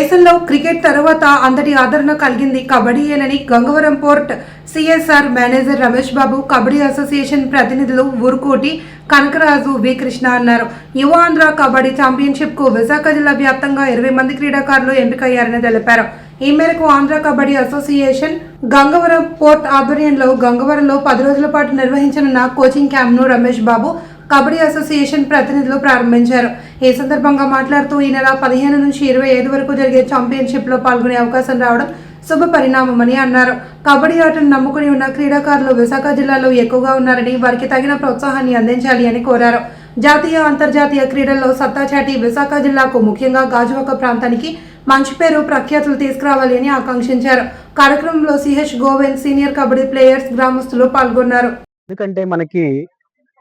దేశంలో క్రికెట్ తర్వాత అందరి ఆదరణ కలిగింది కబడ్డీయేనని Gangavaram port CSR manager Ramesh Babu kabaddi association ప్రతినిధులు ఊరుకోటి కనకరాజు వి కృష్ణ అన్నారు. యువ ఆంధ్ర కబడ్డీ ఛాంపియన్షిప్కు విశాఖ జిల్లా వ్యాప్తంగా ఇరవై మంది క్రీడాకారులు ఎంపికయ్యారని తెలిపారు. ఈ మేరకు ఆంధ్ర కబడ్డీ అసోసియేషన్ గంగవరం పోర్ట్ ఆధ్వర్యంలో గంగవరంలో పది రోజుల పాటు నిర్వహించనున్న కోచింగ్ క్యాంప్ను రమేష్ బాబు కబడ్డీ అసోసియేషన్ ప్రతినిధులు ప్రారంభించారు. ఈ సందర్భంగా మాట్లాడుతూ ఈ నెల పదిహేను నుంచి ఇరవై ఐదు వరకు జరిగే ఛాంపియన్షిప్లో పాల్గొనే అవకాశం రావడం శుభ పరిణామమని అన్నారు. కబడ్డీ ఆటను నమ్ముకుని ఉన్న క్రీడాకారులు విశాఖ జిల్లాలో ఎక్కువగా ఉన్నారని వారికి తగిన ప్రోత్సాహాన్ని అందించాలి అని కోరారు. జాతీయ అంతర్జాతీయ క్రీడల్లో సత్తాచాటి విశాఖ జిల్లాకు ముఖ్యంగా గాజువాక ప్రాంతానికి మంచి పేరు ప్రఖ్యాతులు తీసుకురావాలి అని ఆకాంక్షించారు. కార్యక్రమంలో C H Govind senior kabaddi players గ్రామస్తులు పాల్గొన్నారు. ఎందుకంటే మనకి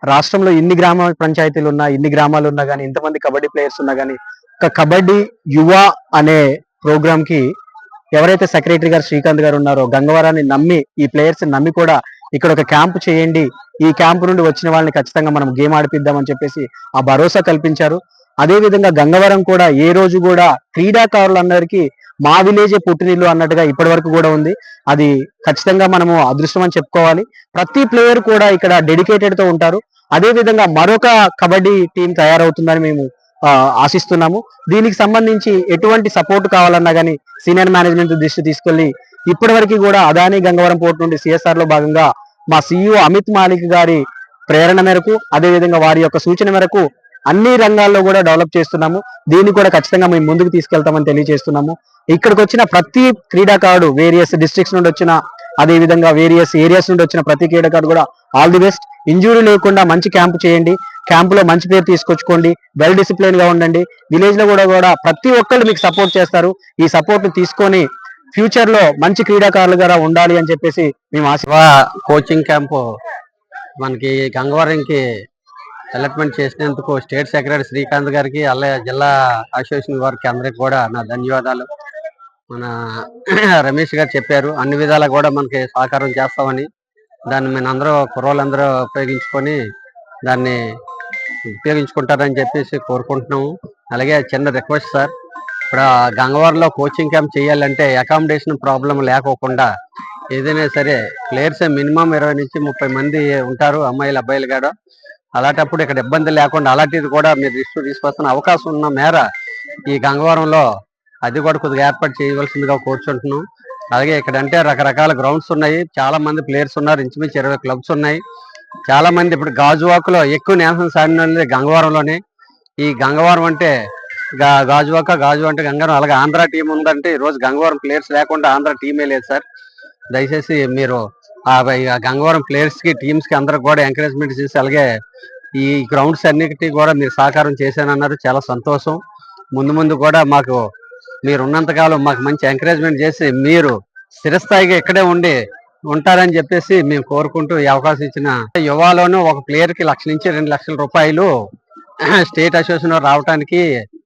రాష్ట్రంలో ఇన్ని గ్రామ పంచాయతీలు ఉన్నా ఇన్ని గ్రామాలు ఉన్నా కానీ ఇంతమంది కబడ్డీ ప్లేయర్స్ ఉన్నా కానీ ఒక కబడ్డీ యువ అనే ప్రోగ్రామ్కి ఎవరైతే సెక్రటరీ గారు శ్రీకాంత్ గారు ఉన్నారో గంగవరాన్ని నమ్మి ఈ ప్లేయర్స్ నమ్మి కూడా ఇక్కడ ఒక క్యాంప్ చేయండి. ఈ క్యాంప్ నుండి వచ్చిన వాళ్ళని ఖచ్చితంగా మనం గేమ్ ఆడిపిద్దామని చెప్పేసి ఆ భరోసా కల్పించారు. అదే విధంగా గంగవరం కూడా ఏ రోజు కూడా క్రీడాకారులందరికీ మా విలేజే పుట్టినిల్లు అన్నట్టుగా ఇప్పటి వరకు కూడా ఉంది. అది ఖచ్చితంగా మనము అదృష్టం అని చెప్పుకోవాలి. ప్రతి ప్లేయర్ కూడా ఇక్కడ డెడికేటెడ్తో ఉంటారు. అదే విధంగా మరొక కబడ్డీ టీం తయారవుతుందని మేము ఆశిస్తున్నాము. దీనికి సంబంధించి ఎటువంటి సపోర్ట్ కావాలన్నా కానీ సీనియర్ మేనేజ్మెంట్ దృష్టి తీసుకెళ్ళి ఇప్పటి వరకు కూడా అదాని గంగవరం పోర్టు నుండి సిఎస్ఆర్లో భాగంగా మా సీఈఓ అమిత్ మాలిక్ గారి ప్రేరణ మేరకు అదే విధంగా వారి యొక్క సూచన మేరకు అన్ని రంగాల్లో కూడా డెవలప్ చేస్తున్నాము. దీన్ని కూడా ఖచ్చితంగా మేము ముందుకు తీసుకెళ్తామని తెలియజేస్తున్నాము. ఇక్కడికి వచ్చిన ప్రతి క్రీడాకారుడు వేరియస్ డిస్ట్రిక్ట్స్ నుండి వచ్చిన అదే విధంగా వేరియస్ ఏరియాస్ నుండి వచ్చిన ప్రతి క్రీడాకారు కూడా ఆల్ ది బెస్ట్ ఇంజురీ లేకుండా మంచి క్యాంప్ చేయండి. క్యాంపులో మంచి పేరు తీసుకొచ్చుకోండి. వెల్ డిసిప్లిన్గా ఉండండి. విలేజ్లో కూడా కూడా ప్రతి ఒక్కళ్ళు మీకు సపోర్ట్ చేస్తారు. ఈ సపోర్ట్ తీసుకొని ఫ్యూచర్లో మంచి క్రీడాకారులుగా ఉండాలి అని చెప్పేసి మేము ఆశ కోచింగ్ క్యాంపు మనకి గంగవరంకి డెవలప్మెంట్ చేసినందుకు స్టేట్ సెక్రటరీ శ్రీకాంత్ గారికి అలాగే జిల్లా అసోసియేషన్ వారికి అందరికి కూడా నా ధన్యవాదాలు. మన రమేష్ గారు చెప్పారు. అన్ని విధాలా కూడా మనకి సహకారం చేస్తామని. దాన్ని మేము అందరూ కుర్రోళ్ళందరూ ఉపయోగించుకొని దాన్ని ఉపయోగించుకుంటారని చెప్పేసి కోరుకుంటున్నాము. అలాగే చిన్న రిక్వెస్ట్ సార్. ఇప్పుడు గంగవారంలో గంగవరంలో కోచింగ్ క్యాంప్ చేయాలంటే అకామిడేషన్ ప్రాబ్లం లేకోకుండా ఏదైనా సరే ప్లేయర్స్ మినిమం ఇరవై నుంచి ముప్పై మంది ఉంటారు అమ్మాయిలు అబ్బాయిలు కూడా అలాంటప్పుడు ఇక్కడ ఇబ్బంది లేకుండా అలాంటిది కూడా మీరు దృష్టి తీసుకొస్తున్న అవకాశం ఉన్న మేర ఈ గంగవరంలో అది కూడా కొద్దిగా ఏర్పాటు చేయవలసిందిగా కోరుచుంటున్నాం. అలాగే ఇక్కడ అంటే రకరకాల గ్రౌండ్స్ ఉన్నాయి. చాలా మంది ప్లేయర్స్ ఉన్నారు. ఇంచుమించు ఇరవై క్లబ్స్ ఉన్నాయి. చాలా మంది ఇప్పుడు గాజువాకలో ఎక్కువ నేషనల్ సాధిన గంగవరంలోనే. ఈ గంగవరం అంటే గా- గాజువాక గాజు అంటే గంగవరం. అలాగే ఆంధ్ర టీం ఉందంటే ఈ రోజు గంగవరం ప్లేయర్స్ లేకుండా ఆంధ్ర టీమే లేదు సార్. దయచేసి మీరు ఆ గంగవరం ప్లేయర్స్కి టీమ్స్కి అందరికి కూడా ఎంకరేజ్మెంట్ చేసి అలాగే ఈ గ్రౌండ్స్ అన్నిటికీ కూడా మీరు సహకారం చేశానన్నారు. చాలా సంతోషం. ముందు ముందు కూడా మాకు మీరు ఉన్నంతకాలం మాకు మంచి ఎంకరేజ్మెంట్ చేసి మీరు స్థిరస్థాయిగా ఇక్కడే ఉండి ఉంటారని చెప్పేసి మేము కోరుకుంటూ ఈ అవకాశం ఇచ్చిన యువాలోనూ ఒక ప్లేయర్కి లక్ష నుంచి రెండు లక్షల రూపాయలు స్టేట్ అసోసియేషన్ రావడానికి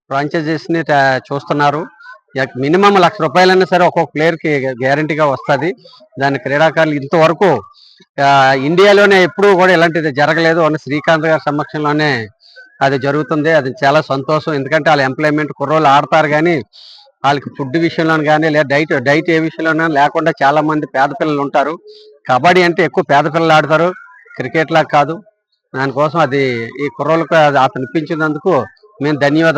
ఫ్రాంచైజీస్ని చూస్తున్నారు. మినిమం లక్ష రూపాయలైనా సరే ఒక్కొక్క ప్లేయర్కి గ్యారంటీగా వస్తుంది. దాని క్రీడాకారులు ఇంతవరకు ఇండియాలోనే ఎప్పుడూ కూడా ఇలాంటిది జరగలేదు. అని శ్రీకాంత్ గారి సమక్షంలోనే అది జరుగుతుంది. అది చాలా సంతోషం. ఎందుకంటే వాళ్ళ ఎంప్లాయ్మెంట్ కుర్రోళ్ళు ఆడతారు కానీ వాళ్ళకి ఫుడ్ విషయంలో కానీ లేదా డైట్ డైట్ ఏ విషయంలోనూ లేకుండా చాలా మంది పేద పిల్లలు ఉంటారు. కబడ్డీ అంటే ఎక్కువ పేద పిల్లలు ఆడతారు. క్రికెట్ లాగా కాదు. దానికోసం అది ఈ కుర్రోళ్ళకు అది అతనిపించినందుకు మేము ధన్యవాదాలు.